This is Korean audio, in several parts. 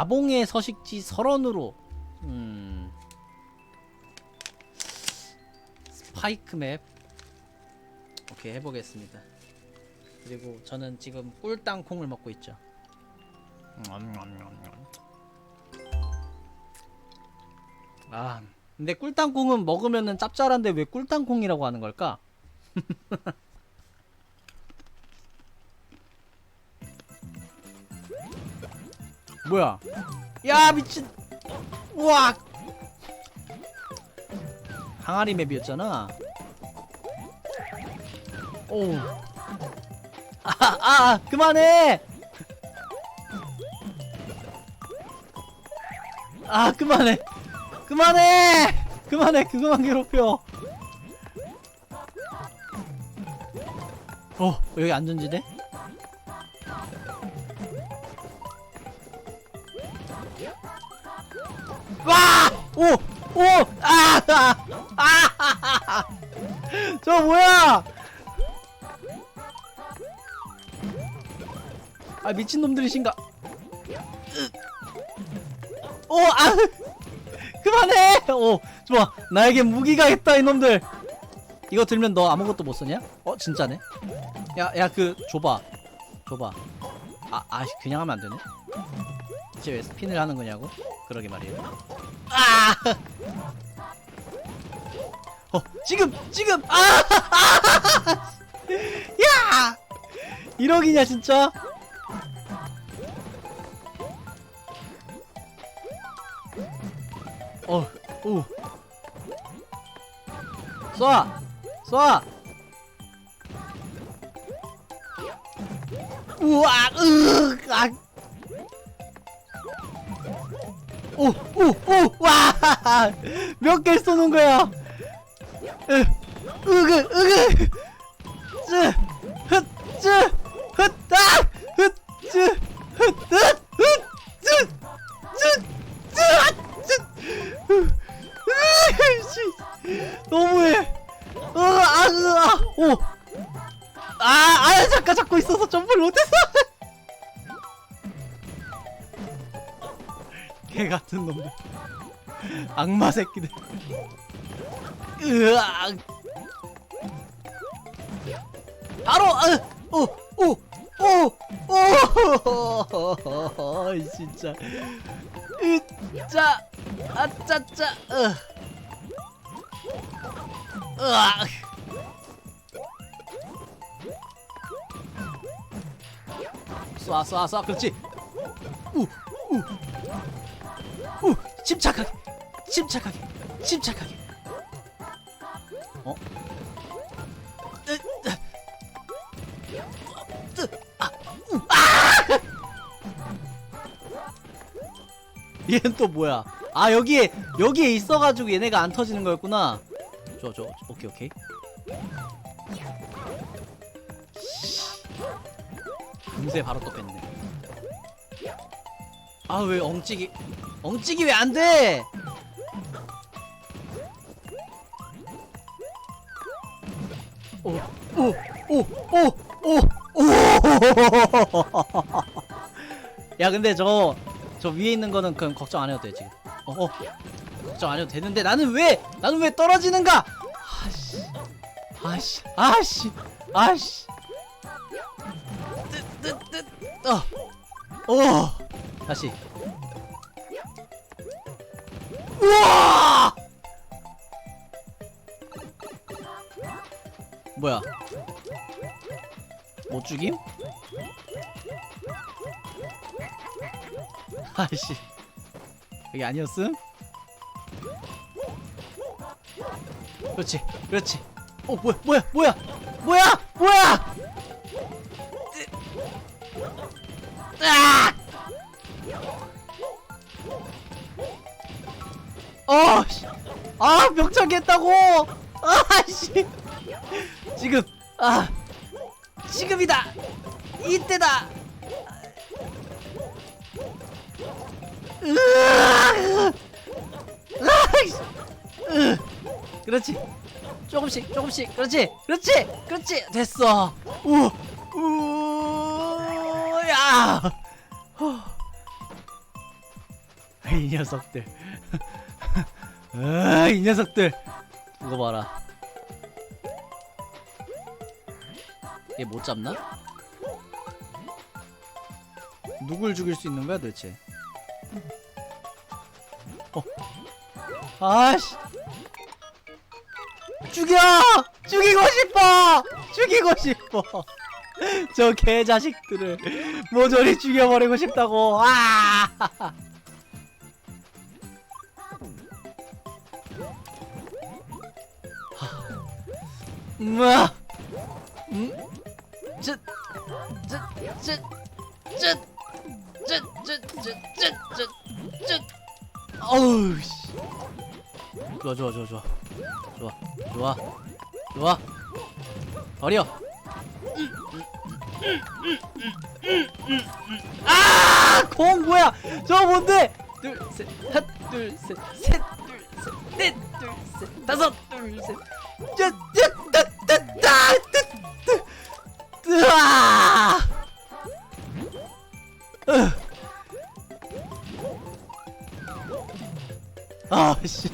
가봉의 서식지 설원으로 음 스파이크 맵. 오케이 해보겠습니다. 그리고 저는 지금 꿀땅콩을 먹고 있죠. 아 근데 꿀땅콩은 먹으면은 짭짤한데 왜 꿀땅콩이라고 하는 걸까? 뭐야? 야 미친! 우와! 항아리 맵이었잖아. 오. 아, 아, 아, 그만해! 아, 그만해! 그만해! 그만해! 그거만 괴롭혀! 어, 여기 안전지대? 오! 오! 아! 아! 아! 저 뭐야? 아 미친놈들이신가? 오! 아! 그만해! 오! 좋아! 나에게 무기가 있다 이놈들! 이거 들면 너 아무것도 못 쓰냐? 어? 진짜네? 야, 야, 그, 줘봐. 줘봐. 아, 아, 그냥 하면 안 되네? 이제 왜 스핀을 하는 거냐고? 그러게 말이에요. 아! 어, 지금, 지금! 아! 아! 야! 1억이냐, 진짜? 어, 오. 쏴! 쏴! 우와, 으, 아. 오, 오, 오, 와! 몇 개 쏘는 거야? 으, 으그, 으그! 쯔, 흑, 쯔, 흑, 아! 흑, 쯔, 흑, 흑, 같은 놈들. 악마 새끼들. 으악. 바로, 으, 오, 오, 오, 오, 진짜. 으짜, 아짜짜, 으. 으악. 쏴, 쏴, 쏴, 그렇지. 침착하게. 어? 아! 얘는 또 뭐야? 아 여기에 여기에 있어가지고 얘네가 안 터지는 거였구나. 저, 저, 오케이, 오케이. 금세 바로 또 뺐네. 아, 왜 엉찌기, 엉찌기 왜 안 돼? 오, 오, 오, 오, 오, 오. 야, 근데 저, 저 위에 있는 거는 그럼 걱정 안 해도 돼, 지금. 어, 어. 걱정 안 해도 되는데 나는 왜, 나는 왜 떨어지는가? 아씨, 아씨, 아씨, 아씨. 뜨 뜨 뜨 어. 어. 다시. 우와! 뭐야? 못 죽임? 아이씨. 여기 아니었음? 그렇지, 그렇지. 어, 뭐야, 뭐야, 뭐야, 뭐야, 뭐야! 아! 어, 씨. 아, 명창 했다고! 아, 씨. 지금, 아, 지금이다! 이때다! 그렇지. 조금씩, 조금씩. 그렇지, 그렇지, 그렇지. 됐어. 우, 우, 야. 후. 이 녀석들. 아, 이 녀석들. 이거 봐라. 얘 못 잡나? 누굴 죽일 수 있는 거야 도대체? 어. 아씨. 죽여! 죽이고 싶어! 죽이고 싶어! 저 개자식들을 모조리 죽여버리고 싶다고! 아! 음아! 음? 쯧! 쯧! 쯧! 쯧! 쯧! 쯧! 쯧! 쯧! 쯧! 쯧! 어우 씨. 좋아 좋아 좋아 좋아 좋아 좋아 좋아 버려 아공 뭐야 저 뭔데 둘셋둘셋셋둘셋넷둘셋 다섯 둘셋 으아! 아씨.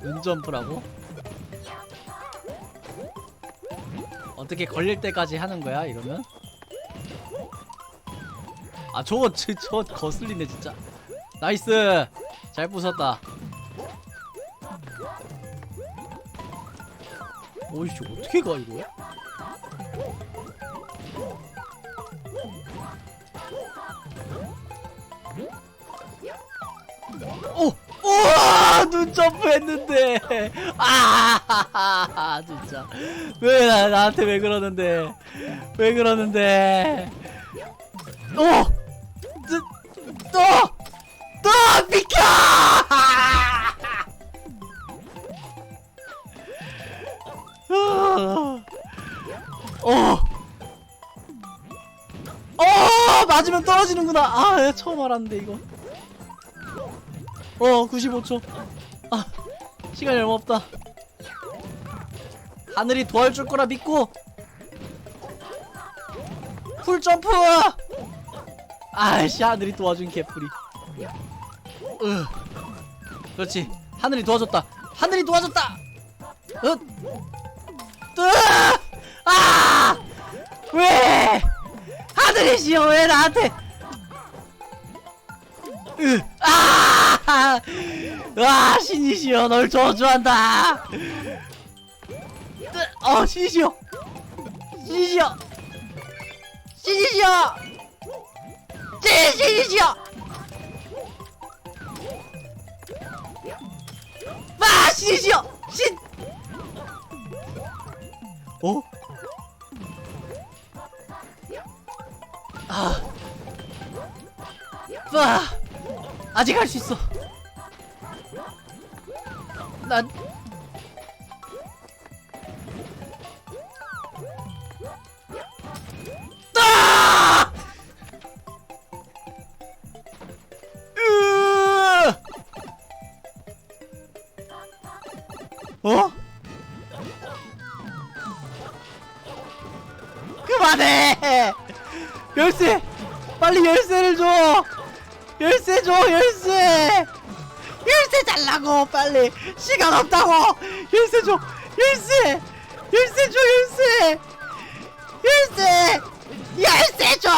눈점프라고? 어떻게 걸릴 때까지 하는 거야 이러면? 아 저거 저, 저 거슬리네 진짜. 나이스! 잘 부쉈다. 오이씨 어떻게 가 이거 오! 우와! 눈점프 했는데! 아! 진짜. 왜, 나, 나한테 왜 그러는데? 왜 그러는데? 오! 또! 또! 또! 비켜! 어! 어! 맞으면 떨어지는구나! 아, 내가 처음 알았는데, 이거. 어 95초 아 시간이 얼마 없다 하늘이 도와줄 거라 믿고 풀 점프 아이씨 하늘이 도와준 개뿔이 으 그렇지 하늘이 도와줬다 하늘이 도와줬다 으 아! 왜 하늘이시여 왜 나한테 으, 아! 아, 신이시여, 널 저주한다! 으, 어, 신이시여! 신이시여! 신이시여! 신, 신이시여! 아, 신이시여! 신! 어? 아. 아. 아직 할 수 있어. 난 아! 어? 열쇠! 빨리 열쇠를 줘! 열쇠 줘 열쇠! 열쇠 달라고 빨리! 시간 없다고! 열쇠 줘! 열쇠! 열쇠 줘 열쇠! 열쇠! 열쇠 줘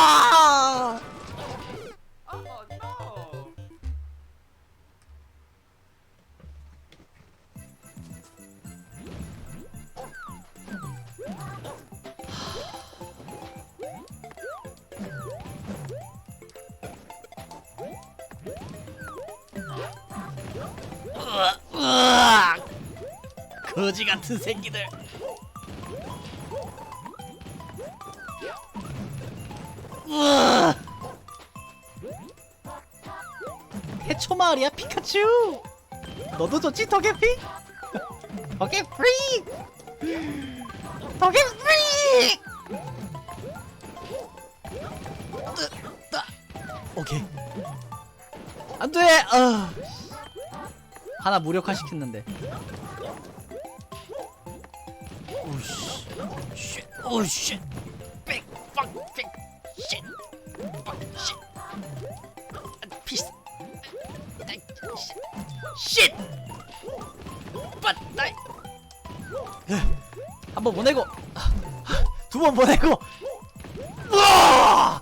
거지 같은 새끼들. 으악 해초 마을이야 피카츄. 너도 좋지 토게피? 토게 프리 토게 프리 오케이. 안 돼! 어. 하나 무력화 시켰는데. Oh shit! Big fuck big shit! Fuck shit! Peace! Shit! But I. 한번 보내고 두 번 보내고 우와!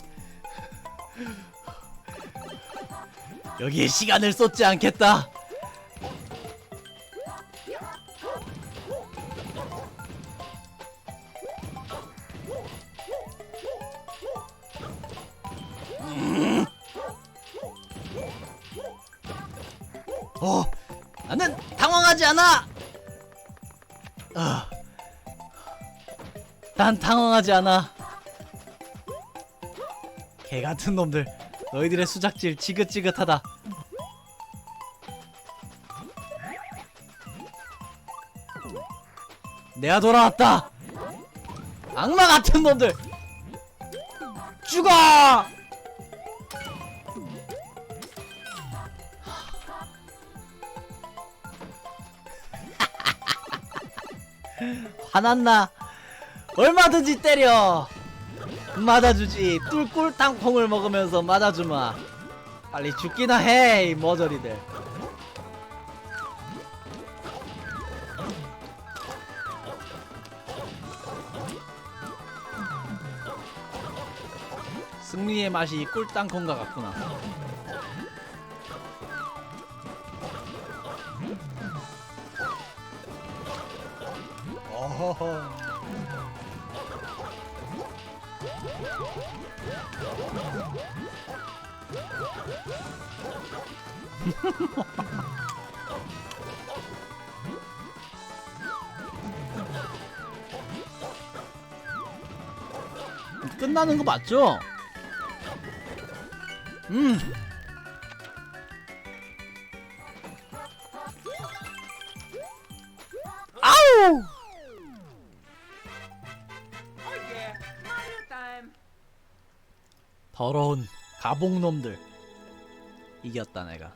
여기에 시간을 쏟지 않겠다. 당황하지 않아. 아, 난 당황하지 않아. 개 같은 놈들, 너희들의 수작질 지긋지긋하다. 내가 돌아왔다. 악마 같은 놈들, 죽어! 화났나? 얼마든지 때려. 맞아주지. 뚫꿀 땅콩을 먹으면서 맞아주마. 빨리 죽기나 해, 이 머저리들. 승리의 맛이 꿀땅콩과 같구나. 어허허. 끝나는 거 맞죠? 음. 아우! 더러운 가봉놈들. 이겼다 내가